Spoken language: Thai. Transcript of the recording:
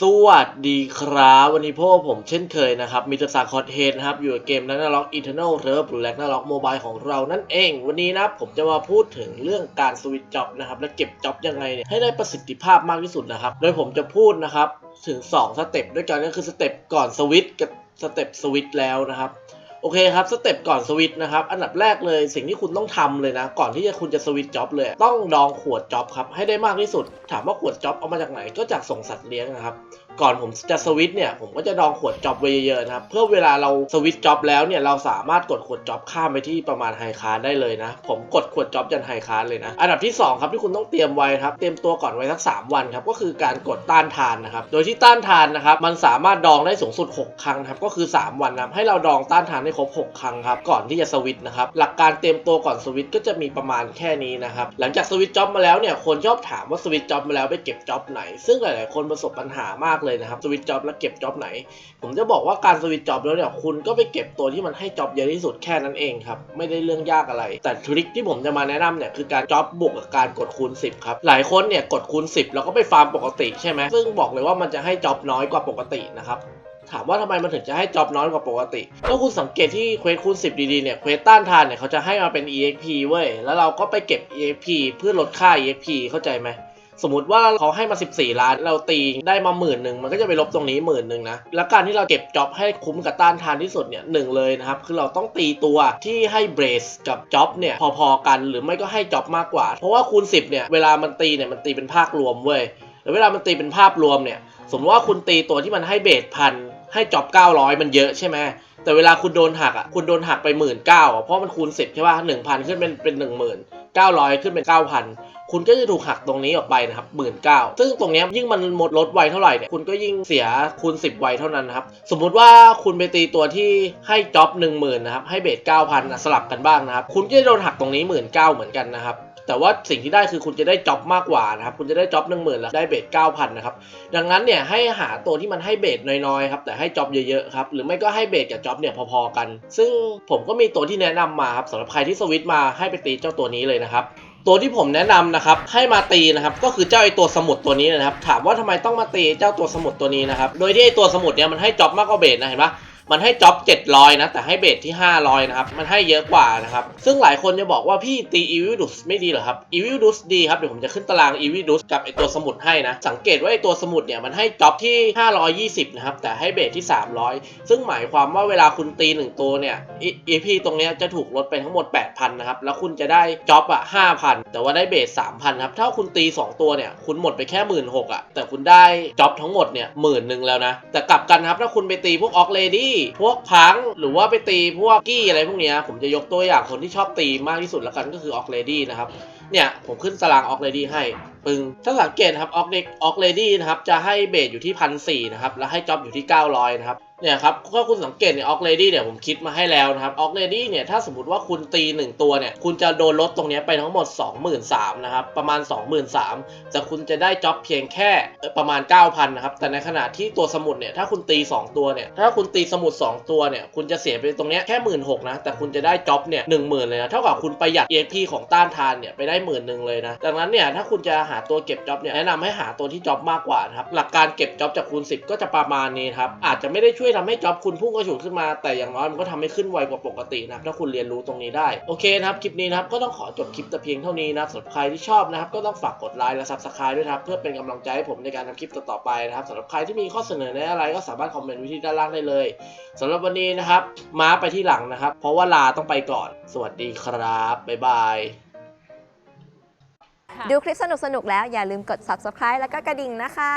สวัสดีครับ วันนี้พวกผมเช่นเคยนะครับ มีตสาคอนเทนนะครับ อยู่กับเกมนักล็อกอินเทอร์เนลเริฟหรือแลกน่าล็อกโมบายของเรานั่นเอง วันนี้นะผมจะมาพูดถึงเรื่องการสวิตจ็อบนะครับ และเก็บจ็อบยังไงเนี่ยให้ได้ประสิทธิภาพมากที่สุดนะครับ โดยผมจะพูดนะครับ ถึง 2 สเต็ปด้วยกันก็คือสเต็ปก่อนสวิตกับสเต็ปสวิตแล้วนะครับ โอเคครับสเต็ปก่อนสวิตช์นะครับอันดับแรกเลยสิ่งที่คุณต้องทำเลยนะ ก่อนที่จะคุณจะสวิตช์จ็อบเลย ต้องดองขวดจ็อบครับให้ได้มากที่สุด ถามว่าขวดจ็อบเอามาจากไหนก็จากส่งสัตว์เลี้ยงนะครับก่อนผมจะสวิตช์เนี่ยผมก็จะดองขวดจ็อบไว้เยอะๆนะครับเพื่อเวลาเราสวิตช์จ็อบแล้วเนี่ยเราสามารถกดขวดจ็อบข้ามไปที่ประมาณไฮคาร์ได้เลยนะ ผมกดขวดจ็อบยันไฮคาร์เลยนะ อันดับที่สองครับที่คุณต้องเตรียมไว้ครับเตรียมตัวก่อนไว้สักสามวันครับก็คือการกดต้านทานนะครับโดยที่ต้านทานนะครับมันสามารถดองได้สูงสุด 6 ครั้งครับก็คือ 3 วันนะให้เราดองต้านทานให้ครบ 6 ครั้งครับก่อนที่จะสวิตช์นะครับหลักการเตรียมตัวก่อนสวิตช์ก็จะมีประมาณแค่นี้นะครับหลังจากสวิตช์จ็อบมาแล้วเนี่ยคนชอบถามว่าสวิตช์จ็อบมาแล้วไปเก็บจ็อบไหน ซึ่งหลาย ๆ คนประสบปัญหามากเลยนะครับสวิตช์จ็อบแล้วเก็บจ็อบไหน ผมจะบอกว่าการสวิตช์จ็อบแล้วเนี่ยคุณก็ไปเก็บตัวที่มันให้จ็อบเยอะที่สุดแค่นั้นเองครับไม่ได้เรื่องยากอะไร แต่ทริคที่ผมจะมาแนะนำเนี่ยคือการจ็อบบวกกับการกดคูณ 10ครับหลายคนเนี่ยกดคูณ 10 แล้วก็ไปฟาร์มปกติใช่ไหมซึ่งบอกเลยว่ามันจะให้จ็อบน้อยกว่าปกตินะครับถามว่าทำไมมันถึงจะให้จ็อบน้อยกว่าปกติก็คุณสังเกตที่เควสคูณ 10 ดีๆ เนี่ย เควสต้านทานเนี่ย เขาจะให้มาเป็น EXP เว้ย แล้วเราก็ไปเก็บ EXP เพื่อลดค่า EXP เข้าใจไหม สมมติว่าเขาให้มา 14 ล้าน เราตีได้มาหมื่นหนึ่งมันก็จะไปลบตรงนี้หมื่นหนึ่งนะ แล้วการที่เราเก็บจ็อบให้คุ้มกับต้านทานที่สุดเนี่ยหนึ่งเลยนะครับ คือเราต้องตีตัวที่ให้เบรสกับจ็อบเนี่ยพอๆกันหรือไม่ก็ให้จ็อบมากกว่า เพราะว่าคูณ 10เนี่ยเวลามันตีเนี่ยมันตีเป็นภาครวมเว้ยแล้วเวลามันตีเป็นภาพรวมเนี่ยสมมติว่าคุณตีตัวที่มันให้เบสพันให้จ็อบ 900 มันเยอะใช่ไหมแต่เวลาคุณโดนหักอะคุณโดนหักไปหมื่นเก้าเพราะมันคูณ 10 ใช่ป่ะหนึ่งพันขึ้นเป็นเป็นหนึ่งหมื่นเก้าร้อยขึ้นเป็นเก้าพัน คุณก็จะถูกหักตรงนี้ออกไปนะครับหมื่นเก้าซึ่งตรงนี้ยิ่งมันหมดลดไวเท่าไหร่เนี่ยคุณก็ยิ่งเสียคูณ 10 ไวเท่านั้นนะครับ สมมุติว่าคุณไปตีตัวที่ให้จ็อบหนึ่งหมื่นนะครับ ให้เบสเก้าพันะสลับกันบ้างนะครับ คุณก็จะโดนหักตรงนี้หมื่นเก้าเหมือนกันนะครับแต่ว่าสิ่งที่ได้คือคุณจะได้จ็อบมากกว่านะครับ คุณจะได้จ็อบหนึ่งหมื่นแล้วได้เบสเก้าพันนะครับ ดังนั้นเนี่ยให้หาตัวที่มันให้เบสน้อยๆครับ แต่ให้จ็อบเยอะๆครับ หรือไม่ก็ให้เบสกับจ็อบเนี่ยพอๆกัน ซึ่งผมก็มีตัวที่แนะนำมาครับสำหรับใครที่สวิตมาให้ไปตีเจ้าตัวนี้เลยนะครับ ตัวที่ผมแนะนำนะครับให้มาตีนะครับก็คือเจ้าไอตัวสมุดตัวนี้นะครับ ถามว่าทำไมต้องมาตีเจ้าตัวสมุดตัวนี้นะครับโดยที่ไอตัวสมุดเนี่ยมันให้จ็อบมากกว่าเบสนะเห็นปะ มันให้จ็อบ700 นะ แต่ให้เบสที่ 500 นะครับ มันให้เยอะกว่านะครับ ซึ่งหลายคนจะบอกว่าพี่ตี Evil d u s ไม่ดีเหรอครับ Evil d u s ดีครับ เดี๋ยวผมจะขึ้นตาราง Evil d u s กับไอตัวสมุดให้นะ สังเกตว่าไอตัวสมุดเนี่ย มันให้จ็อบที่ 520 นะครับ แต่ให้เบสที่ 300 ซึ่งหมายความว่าเวลาคุณตีหนึ่งตัวเนี่ย EP ตรงเนี้ยจะถูกลดไปทั้งหมด 8,000 นะครับ แล้วคุณจะได้จ็อบอะ5,000 แต่ว่าได้เบส 3,000 ครับ ถ้าคุณตี 2 ตัวเนี่ย คุณหมดไปแค่1 6ื่นอะแต่คุณได้จ็อบทั้งหมดเนี่ยหมื่นหนึ่งแล้วนะแต่กลับกันครับถ้าคุณไปตีพวกออกเลดี้พวกพังหรือว่าไปตีพวกกี้อะไรพวกเนี้ยผมจะยกตัวอย่างคนที่ชอบตีมากที่สุดแล้วกันก็คือออกเลดี้นะครับเนี่ยผมขึ้นสลางออกเลดี้ให้ปึงถ้าสังเกตครับออกเด็กออกเลดี้นะครับจะให้เบสอยู่ที่พันสี่นะครับแล้วให้จ็อบอยู่ที่ 900นะครับ เนี่ยครับถ้าคุณสังเกตเนี่ยออกเลดี้เนี่ยผมคิดมาให้แล้วนะครับออกเลดี้เนี่ยถ้าสมมติว่าคุณตี 1 ตัวเนี่ยคุณจะโดนลดตรงนี้ไปทั้งหมด 23,000นะครับประมาณ 23,000แต่คุณจะได้จ็อบเพียงแค่ประมาณ 9,000นะครับแต่ในขณะที่ตัวสมุดเนี่ยถ้าคุณตี 2 ตัวเนี่ยถ้าคุณตีสมุด 2 ตัวเนี่ยคุณจะเสียไปตรงนี้แค่16,000นะแต่คุณจะได้จ็อบเนี่ย10,000เลยนะเท่ากับคุณประหยัด EXP ของต้านทานเนี่ยไปได้หมื่นหนึ่งเลยนะดังนั้นเนี่ยถ้าคุณจะหาตัวเก็บจ็อบเนี่ยแนะนำให้หาตัวที่จ็อบมากกว่านะครับหลักการเก็บจ็อบจากคูณ10 ก็จะประมาณนี้ครับอาจจะไม่ได้ช่วยทำให้จ็อบคุณพุ่งกระฉูดขึ้นมา แต่อย่างน้อยมันก็ทำให้ขึ้นไวกว่าปกตินะครับถ้าคุณเรียนรู้ตรงนี้ได้ โอเคนะครับ คลิปนี้นะครับก็ต้องขอจบคลิปแต่เพียงเท่านี้นะครับสำหรับใครที่ชอบนะครับก็ต้องฝากกดไลค์และ subscribe ด้วยนะครับเพื่อเป็นกำลังใจให้ผมในการทำคลิปต่อๆไปนะครับสำหรับใครที่มีข้อเสนอแนะอะไรก็สามารถคอมเมนต์ไว้ที่ด้านล่างได้เลยสำหรับวันนี้นะครับม้าไปที่หลังนะครับ เพราะว่าลาต้องไปก่อน สวัสดีครับบ๊ายบายดูคลิปสนุกๆแล้วอย่าลืมกด subscribe แล้วก็กระดิ่งนะคะ